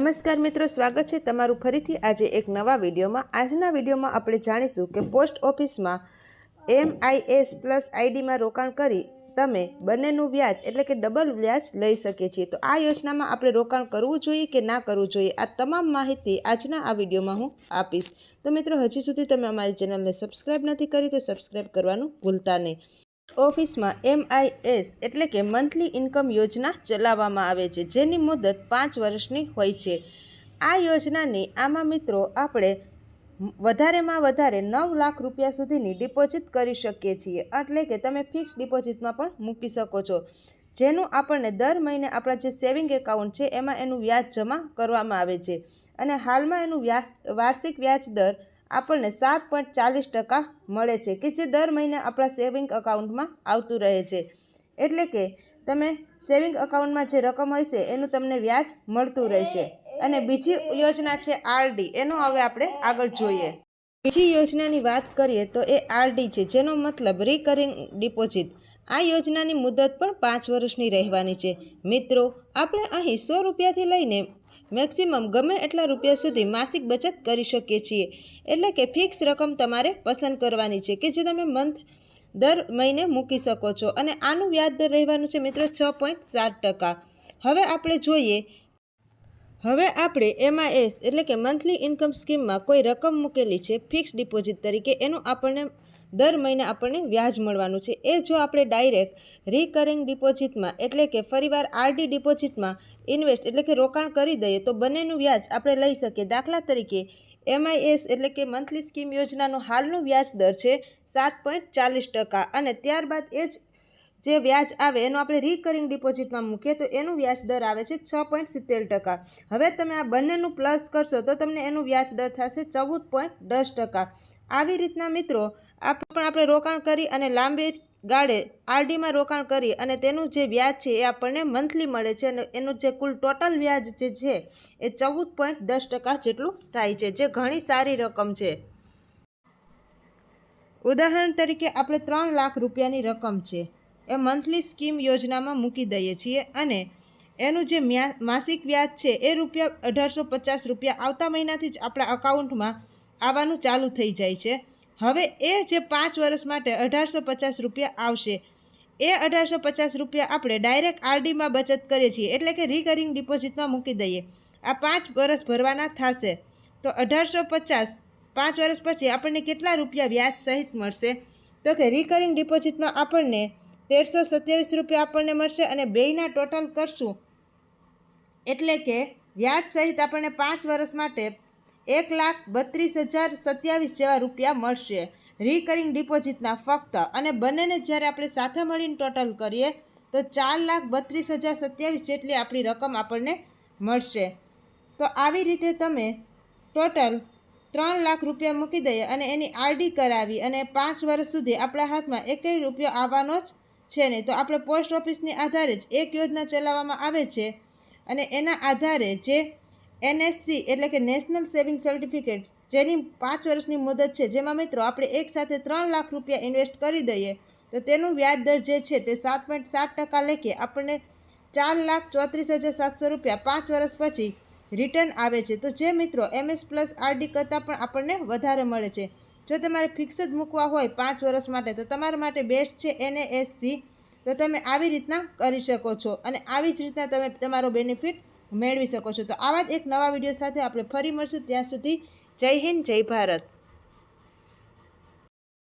નમસ્કાર મિત્રો, સ્વાગત છે તમારું ફરીથી આજે એક નવા વિડીયોમાં. આજના વિડીયોમાં આપણે જાણીશું કે પોસ્ટ ઓફિસમાં એમઆઈએસ પ્લસ આઈડીમાં રોકાણ કરી તમે બંનેનું વ્યાજ, એટલે કે ડબલ વ્યાજ લઈ શકીએ છીએ. તો આ યોજનામાં આપણે રોકાણ કરવું જોઈએ કે ના કરવું જોઈએ? આ તમામ માહિતી આજના આ વિડીયોમાં હું આપીશ. તો મિત્રો, હજી સુધી તમે અમારી ચેનલને સબસ્ક્રાઈબ નથી કરી તો સબસ્ક્રાઈબ કરવાનું ભૂલતા નહીં. ઓફિસમાં એમઆઈએસ એટલે કે મંથલી ઇન્કમ યોજના ચલાવવામાં આવે છે, જેની મુદત પાંચ વર્ષની હોય છે. આ યોજનાની આમાં મિત્રો આપણે વધારેમાં વધારે નવ લાખ રૂપિયા સુધીની ડિપોઝિટ કરી શકીએ છીએ, એટલે કે તમે ફિક્સ ડિપોઝિટમાં પણ મૂકી શકો છો. જેનું આપણને દર મહિને આપણા જે સેવિંગ એકાઉન્ટ છે, એમાં એનું વ્યાજ જમા કરવામાં આવે છે. અને હાલમાં એનું વ્યાસ, વાર્ષિક વ્યાજ દર આપણને સાત પોઈન્ટ ચાલીસ ટકા મળે છે કે જે દર મહિને આપણા સેવિંગ અકાઉન્ટમાં આવતું રહે છે. એટલે કે તમે સેવિંગ અકાઉન્ટમાં જે રકમ છે એનું તમને વ્યાજ મળતું રહેશે. અને બીજી યોજના છે આરડી એનો હવે આપણે આગળ જોઈએ. બીજી યોજનાની વાત કરીએ તો એ આરડી છે, જેનો મતલબ રિકરિંગ ડિપોઝિટ આ યોજનાની મુદત પણ પાંચ વર્ષની રહેવાની છે. મિત્રો, આપણે અહીં સો રૂપિયાથી લઈને મેક્સિમમ ગમે એટલા રૂપિયા સુધી માસિક બચત કરી શકીએ છીએ. એટલે કે ફિક્સ રકમ તમારે પસંદ કરવાની છે કે જે તમે મંથ, દર મહિને મૂકી શકો છો. અને આનું વ્યાજ દર રહેવાનું છે મિત્રો છ પોઈન્ટ સાત ટકા. હવે આપણે જોઈએ હવે આપણે એમઆઈએસ એટલે કે મંથલી ઇન્કમ સ્કીમમાં કોઈ રકમ મૂકેલી છે ફિક્સ ડિપોઝિટ તરીકે, એનું આપણને દર મહિને આપણને વ્યાજ મળવાનું છે. એ જો આપણે ડાયરેક્ટ રિકરિંગ ડિપોઝિટમાં એટલે કે ફરીવાર આરડી ડિપોઝિટમાં ઇન્વેસ્ટ એટલે કે રોકાણ કરી દઈએ, તો બંનેનું વ્યાજ આપણે લઈ શકીએ. દાખલા તરીકે એમઆઈએસ એટલે કે મંથલી સ્કીમ યોજનાનું હાલનું વ્યાજ દર છે સાત પોઈન્ટ ચાલીસ ટકા અને ત્યારબાદ એ જ જે વ્યાજ આવે એનું આપણે રિકરિંગ ડિપોઝિટમાં મૂકીએ તો એનું વ્યાજ દર આવે છે છ પોઈન્ટ સિત્તેર ટકા. હવે તમે આ બંનેનું પ્લસ કરશો તો તમને એનું વ્યાજ દર થશે ચૌદ પોઈન્ટ દસ ટકા. આવી રીતના મિત્રો, આપ પણ આપણે રોકાણ કરી અને લાંબી ગાળે આરડીમાં રોકાણ કરી અને તેનું જે વ્યાજ છે એ આપણને મંથલી મળે છે અને એનું જે કુલ ટોટલ વ્યાજ જે છે એ ચૌદ પોઈન્ટ દસ ટકા જેટલું થાય છે, જે ઘણી સારી રકમ છે. ઉદાહરણ તરીકે, આપણે ત્રણ લાખ રૂપિયાની રકમ છે. એ મંથલી સ્કીમ યોજનામાં મૂકી દઈએ છીએ અને એનું જે માસિક વ્યાજ છે એ રૂપિયા અઢારસો પચાસ રૂપિયા આવતા મહિનાથી જ આપણા અકાઉન્ટમાં આવવાનું ચાલુ થઈ જાય છે. હવે એ જે પાંચ વર્ષ માટે અઢારસો પચાસ રૂપિયા આવશે, એ અઢારસો પચાસ રૂપિયા આપણે ડાયરેક્ટ આરડીમાં બચત કરીએ છીએ. એટલે કે રિકરિંગ ડિપોઝિટમાં મૂકી દઈએ. આ પાંચ વર્ષ ભરવાના થશે. તો અઢારસો પચાસ, પાંચ વર્ષ પછી આપણને કેટલા રૂપિયા વ્યાજ સહિત મળશે? તો કે રિકરિંગ ડિપોઝિટમાં આપણને તેરસો સત્યાવીસ રૂપિયા આપણને મળશે અને બેયના ટોટલ કરશું. એટલે કે વ્યાજ સહિત આપણને પાંચ વર્ષ માટે એક લાખ બત્રીસ હજાર સત્યાવીસ જેવા રૂપિયા મળશે. રિકરિંગ ડિપોઝિટના ફક્ત અને બંનેને જ્યારે આપણે સાથે મળીને ટોટલ કરીએ, તો ચાર લાખ બત્રીસ હજાર સત્યાવીસ જેટલી આપણી રકમ આપણને મળશે. તો આવી રીતે તમે ટોટલ ત્રણ લાખ રૂપિયા મૂકી દઈએ અને એની આરડી કરાવી અને પાંચ વર્ષ સુધી આપણા હાથમાં એકેય રૂપિયો આવવાનો જ છે નહીં. તો આપણે પોસ્ટ ઓફિસની આધારે જ એક યોજના ચલાવવામાં આવે છે અને એના આધારે જે એનએસસી એટલે કે નેશનલ સેવિંગ સર્ટિફિકેટ, જેની પાંચ વર્ષની મુદત છે, જેમાં મિત્રો આપણે એકસાથે ત્રણ લાખ રૂપિયા ઇન્વેસ્ટ કરી દઈએ, તો તેનું વ્યાજ દર જે છે તે સાત પોઈન્ટ સાત ટકા લેખે આપણને ચાર લાખ ચોત્રીસ હજાર સાતસો રૂપિયા પાંચ વર્ષ પછી રિટર્ન આવે છે. તો જે મિત્રો એમએસ પ્લસ આરડી કરતાં પણ આપણને વધારે મળે છે. જો તમારે ફિક્સ જ મૂકવા હોય પાંચ વર્ષ માટે, તો તમારા માટે બેસ્ટ છે એનએએસસી તો તમે આવી રીતના કરી શકો છો અને આવી જ રીતના તમે તમારો બેનિફિટ મેળવી શકો છો. તો આવા જ એક નવા વીડિયો સાથે આપણે ફરી મળશું. ત્યાં સુધી જય હિન્દ, જય ભારત.